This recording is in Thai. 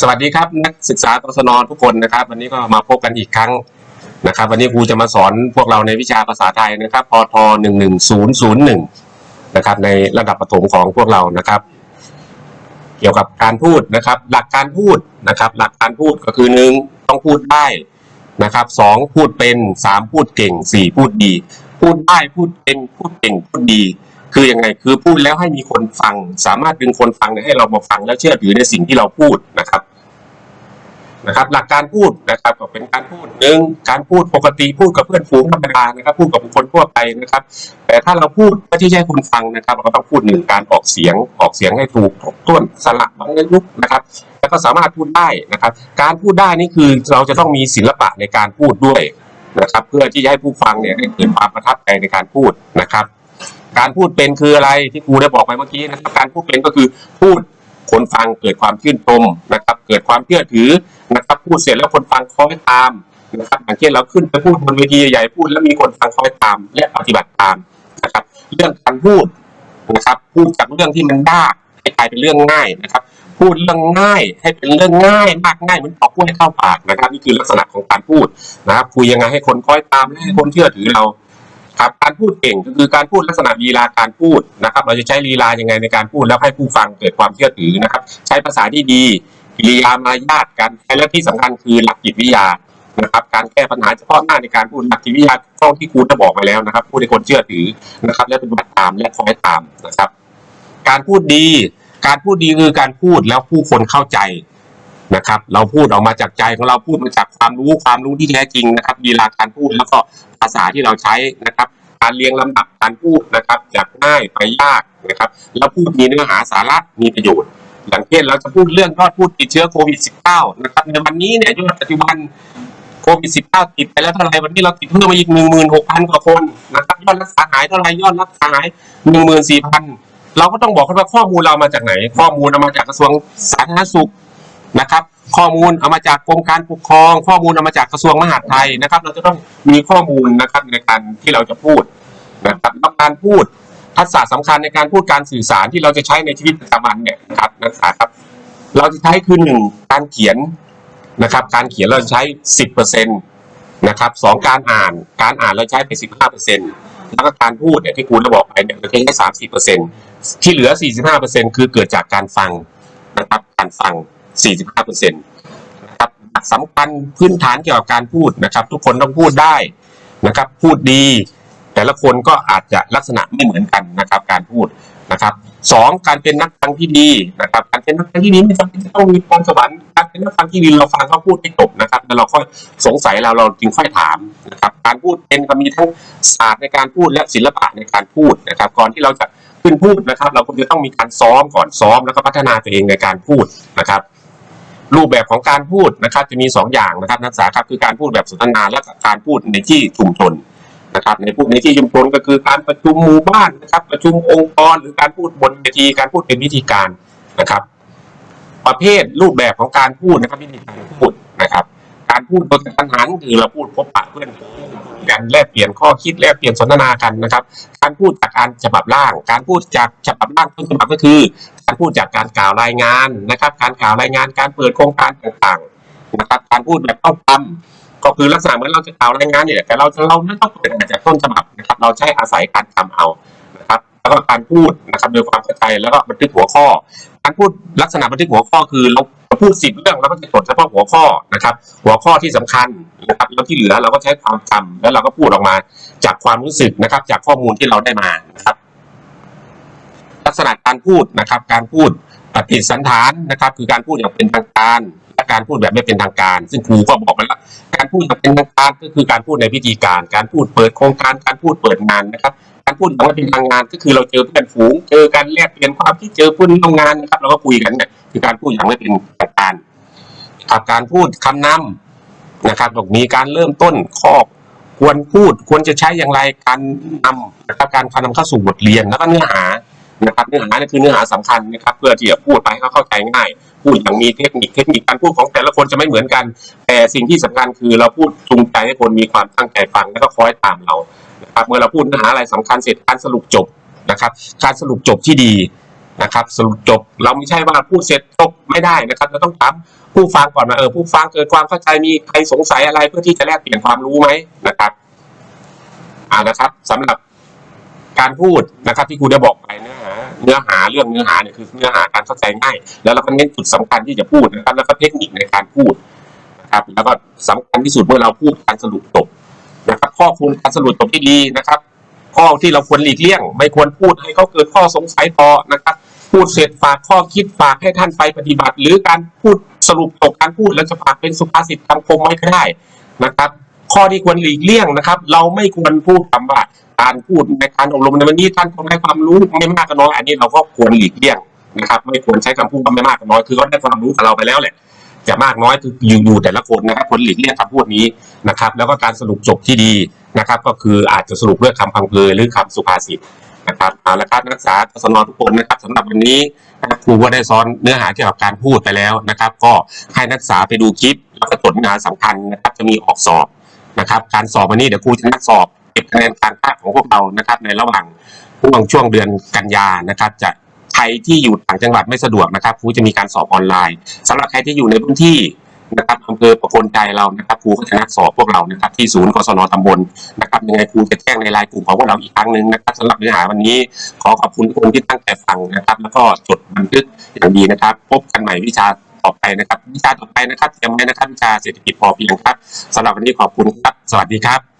สวัสดีครับนักศึกษากศนทุกคนนะครับ วันนี้ก็มาพบกันอีกครั้งนะครับ วันนี้ครูจะมาสอนพวกเราในวิชาภาษาไทยนะครับพทหนึ่งหนึ่งศูนย์ศูนย์หนึ่งนะครับ ในระดับประถมของพวกเรานะครับ เกี่ยวกับการพูดนะครับ หลักการพูดนะครับ หลักการพูดก็คือหนึ่งต้องพูดได้นะครับสองพูดเป็นสามพูดเก่งสี่พูดดี พูดได้พูดเป็นพูดเก่งพูดดี คือยังไงคือพูดแล้วให้มีคนฟัง สามารถดึงคนฟังให้เรามาฟังแล้วเชื่อถือในสิ่งที่เราพูดนะครับนะครับ หลักการพูดนะครับก็เป็นการพูดหนึ่งการพูดปกติพูดกับเพื่อนฝูงธรรมดานะครับ พูดกับบุคคลทั่วไปนะครับ แต่ถ้าเราพูดเพื่อที่จะให้คนฟังนะครับ เราก็ต้องพูดหนึ่งการออกเสียงออกเสียงให้ถูกครบถ้นสระบางเยุกนะครับ แล้วก็สามารถพูดได้นะครับ การพูดได้นี่คือเราจะต้องมีศิลปะในการพูดด้วยนะครับ เพื่อที่จะให้ผู้ฟังเนี่ยได้เกิดความประทับใจในการพูดนะครับ การพูดเป็นคืออะไรที่ครูได้บอกไปเมื่อกี้นะครับการพูดเป็นก็คือพูดคนฟังเกิดความชื่นชมนะครับ เกิดความเชื่อถือนะครับพูดเสร็จแล้วคนฟังคอยตามนะครับอย่างเช่นเราขึ้นไปพูดบนเวทีใหญ่พูดแล้วมีคนฟังคอยตาม และปฏิบัติตามนะครับ เรื่องการพูดนะครับพูดจากเรื่องที่มันยากให้กลายเป็นเรื่องง่ายนะครับ พูดเรื่องง่ายให้เป็นเรื่องง่ายมากง่ายเหมือนปอกกล้วยเข้าปากนะครับ นี่คือลักษณะของการพูดนะครับคุยยังไงให้คนคอยตามและให้คนเชื่อถือเรา ครับการพูดเก่งก็คือการพูดลักษณะลีลาการพูดนะครับ เราจะใช้ลีลายังไงในการพูดแล้วให้ผู้ฟังเกิดความเชื่อถือนะครับ ใช้ภาษาที่ดีกิริยามารยาทการและที่สำคัญคือหลักจิตวิทยานะครับ การแก้ปัญหาเฉพาะหน้าในการพูดหลักจิตวิทยาข้อที่ครูจะบอกไปแล้วนะครับ พูดให้คนเชื่อถือนะครับ และปฏิบัติตามและคอยตามนะครับ การพูดดี การพูดดีคือการพูดแล้วผู้คนเข้าใจนะครับ เราพูดออกมาจากใจของเราพูดมาจากความรู้ความรู้ที่แท้จริงนะครับลีลาการพูดแล้วก็าษาที่เราใช้นะครับ การเรียงลำดับการพูดนะครับ จากง่ายไปยากนะครับ แล้วพูดมีเนื้อหาสาระมีประโยชน์อย่างเช่นเราจะพูดเรื่องยอดผู้ติดเชื้อโควิด -19 นะครับในวันนี้เนี่ยยอดปัจจุบันโควิด -19 ติดไปแล้วเท่าไหร่วันนี้เราติดเพิ่มมาอีก 16,000 กว่าคนนะครับยอดรักษาหายเท่าไหร่ยอดรักษาหาย 14,000 เราก็ต้องบอกเขาว่าข้อมูลเรามาจากไหน ข้อมูลเอามาจากกระทรวงสาธารณสุข นะครับ ข้อมูลเอามาจากกรมการปกครอง ข้อมูลเอามาจากกระทรวงมหาดไทยนะครับ เราจะต้องมีข้อมูลนะครับในการที่เราจะพูดนะครับแล้วการพูดทักษะสำคัญในการพูดการสื่อสารที่เราจะใช้ในชีวิตประจำวันเนี่ยนะครับนักศึกษาครับ เราจะใช้คือหนึ่งการเขียนนะครับ การเขียนเราใช้สิบเปอร์เซ็นตนะครับสองการอ่านการอ่านเราใช้ไปสิบห้าเปอร์เซ็นต์แล้วก็การพูดเนี่ยที่ครูได้บอกไปเนี่ยเราใช้แค่สามสิบเปอร์เซ็นต์ที่เหลือสี่สิบห้าเปอร์เซ็นต์คือเกิดจากการฟังนะครับการฟัง สี่สิบห้าเปอร์เซ็นนะครับหลักสำคัญพื้นฐานเกี่ยวกับการพูดนะครับ ทุกคนต้องพูดได้นะครับ พูดดี แต่ละคนก็อาจจะลักษณะไม่เหมือนกันนะครับ การพูดนะครับสองการเป็นนักฟังที่ดีนะครับ การเป็นนักฟังที่ดีไม่จำเป็นจะต้องมีพรสวรรค์การเป็นนักฟังที่ดีเราฟังเขาพูดให้จบนะครับแล้วเราค่อยสงสัยเราเราจึงค่อยถามนะครับ การพูดเป็นก็มีทั้งศาสตร์ในการพูดและศิลปะในการพูดนะครับ ก่อนที่เราจะขึ้นพูดนะครับ เราก็จะต้องมีการซ้อมก่อนซ้อมแล้วก็พัฒนาตัวเองในการพูดนะครับ รูปแบบของการพูดนะครับ จะมีสองอย่างนะครับนักศึกษาครับคือการพูดแบบสนทนาและการพูดในที่ชุมชนนะครับในพูดในที่ชุมชนก็คือการประชุมหมู่บ้านนะครับ ประชุมองค์กรหรือการพูดบนเวทีการพูดเป็นวิธีการนะครับ ประเภทรูปแบบของการพูดนะครับวิธีการพูดนะครับ การพูดโดยกระทันหันคือเราพูดพบปะเพื่อนฝูง กันแลกเปลี่ยนข้อคิดแลกเปลี่ยนสนทนากันนะครับ การพูดจากการฉบับร่าง การพูดจากฉบับร่างต้นฉบับก็คือ การพูดจากการกล่าวรายงานนะครับ การกล่าวรายงานการเปิดโครงการต่างๆนะครับการพูดแบบต้องจำก็คือลักษณะเหมือนเราจะกล่าวรายงานเนี่ยแต่เราเราไม่ต้องเปิดมาจากต้นฉบับนะครับเราใช้อาศัยการจำเอานะครับแล้วก็การพูดนะครับโดยความเข้าใจแล้วก็บันทึกหัวข้อ การพูดลักษณะบันทึกหัวข้อคือเรา พูดสิบเรื่องเราก็จะจดเฉพาะหัวข้อนะครับ หัวข้อที่สำคัญนะครับแล้วที่เหลือเราก็ใช้ความจำแล้วเราก็พูดออกมาจากความรู้สึกนะครับ จากข้อมูลที่เราได้มานะครับลักษณะการพูดนะครับ การพูดปฏิสันฐานนะครับ คือการพูดอย่างเป็นทางการและการพูดแบบไม่เป็นทางการ ซึ่งครูก็บอกไปแล้วการพูดอย่างเป็นทางการก็คือการพูดในพิธีการ การพูดเปิดโครงการการพูดเปิดงานนะครับ การพูดอย่างไม่เป็นทางงานก็คือเราเจอเพื่อนฝูง เจอกันแลกเปลี่ยนความคิดเจอเพื่อนทำงานนะครับเราก็คุยกันเนี่ยคือการพูดอย่างไม่เป็นทางการครับการพูดคำนำนะครับตรงมีการเริ่มต้นข้อควรพูดควรจะใช้อย่างไรการนำนะครับการนำเข้าสู่บทเรียนแล้วก็เนื้อหานะครับเนื้อหานี่คือเนื้อหาสำคัญนะครับ เพื่อที่จะพูดไปให้เขาเข้าใจง่ายพูดอย่างมีเทคนิคเทคนิคการพูดของแต่ละคนจะไม่เหมือนกัน แต่สิ่งที่สำคัญคือเราพูดจูงใจให้คนมีความตั้งใจฟังแล้วก็คอยตามเรา นะครับเมื่อเราพูดเนื้อหาอะไรสำคัญเสร็จการสรุปจบนะครับ การสรุปจบที่ดีนะครับ สรุปจบเราไม่ใช่ว่าพูดเสร็จจบไม่ได้นะครับเราต้องถามผู้ฟังก่อนว่าเออผู้ฟังเกิดความเข้าใจมีใครสงสัยอะไรเพื่อที่จะแลกเปลี่ยนความรู้ไหมนะครับอ่านะครับสำหรับการพูดนะครับที่ครูได้บอกไปเนื้อหาเนื้อหาเรื่องเนื้อหาเนี่ยคือเนื้อหาการเข้าใจง่าย แล้วเราก็เน้นจุดสำคัญที่จะพูดนะครับ แล้วก็เทคนิคในการพูดนะครับแล้วก็สำคัญที่สุดเมื่อเราพูดการสรุปจบ นะครับ ข้อควรการสรุปจบที่ดีนะครับ ข้อที่เราควรหลีกเลี่ยง ไม่ควรพูดให้เขาเกิดข้อสงสัยต่อนะครับ พูดเสร็จฝากข้อคิดฝากให้ท่านไปปฏิบัติ หรือการพูดสรุปจบการพูดแล้วจะฝากเป็นสุภาษิตคำคมไว้ก็ได้นะครับ ข้อที่ควรหลีกเลี่ยงนะครับ เราไม่ควรพูดคำว่าการพูดในการอบรมในวันนี้ท่านคงได้ความรู้ไม่มากก็น้อยอันนี้เราก็ควรหลีกเลี่ยงนะครับ ไม่ควรใช้คำพูดไม่มากก็น้อยคือเขาได้ความรู้กับเราไปแล้วแหละ จะมากน้อยคืออยู่อยู่แต่ละคนนะครับควรหลีกเลี่ยงคำพูดนี้นะครับ แล้วก็การสรุปจบที่ดีนะครับ ก็คืออาจจะสรุปด้วยคำพังเพยหรือคำสุภาษิตนะครับเอาละครับนักศึกษาทศนทุกคนนะครับสำหรับวันนี้ครูก็ได้สอนเนื้อหาเกี่ยวกับการพูดไปแล้วนะครับ ก็ให้นักศึกษาไปดูคลิป แล้วก็จดเนื้อหาสำคัญนะครับจะมีออกสอบนะครับ การสอบวันนี้เดี๋ยวครูจะนัดสอบเก็บคะแนนการภาคของพวกเรานะครับ ในระหว่างช่วงช่วงเดือนกันยานะครับ จะ ใครที่อยู่ต่างจังหวัดไม่สะดวกนะครับครูจะมีการสอบออนไลน์สำหรับใครที่อยู่ในพื้นที่นะครับอำเภอประโคนใจเรานะครับครูก็จะนัดสอบพวกเรานะครับที่ศูนย์กศนตำบลนะครับยังไงครูจะแจ้งในไลน์กลุ่มของพวกเราอีกครั้งหนึ่งนะครับสำหรับเนื้อหาวันนี้ ขอขอบคุณทุกคนที่ตั้งใจฟังนะครับ แล้วก็จดบันทึกอย่างดีนะครับ พบกันใหม่วิชาต่อไปนะครับ วิชาต่อไปนะครับเตรียมไว้นะครับวิชาเศรษฐกิจพอเพียงครับสำหรับวันนี้ขอบคุณครับ สวัสดีครับ